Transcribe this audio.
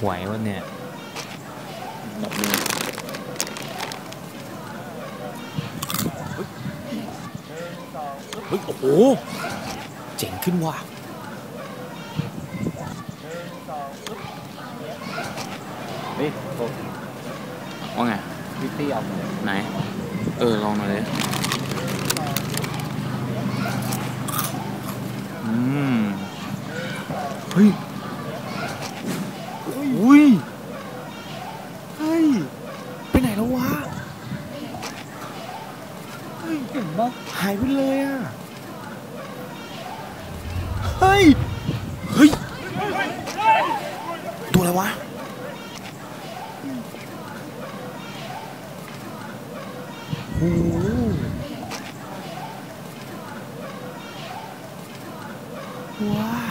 ไหววะเนี่ยแบบนี้เฮ้ยโอ้โห เจ๋งขึ้นว่ะเฮ้ยโอ้ว่าไงวิตตี้ออกมาเลยไหน เออ ลองหน่อยเลย อืม เฮ้ยอุ้ยเฮ้ย ไปไหนแล้ววะ เฮ้ยเห็นปะหายไปเลยอะ เฮ้ย เฮ้ย ตัวอะไรวะ โอ้ว้า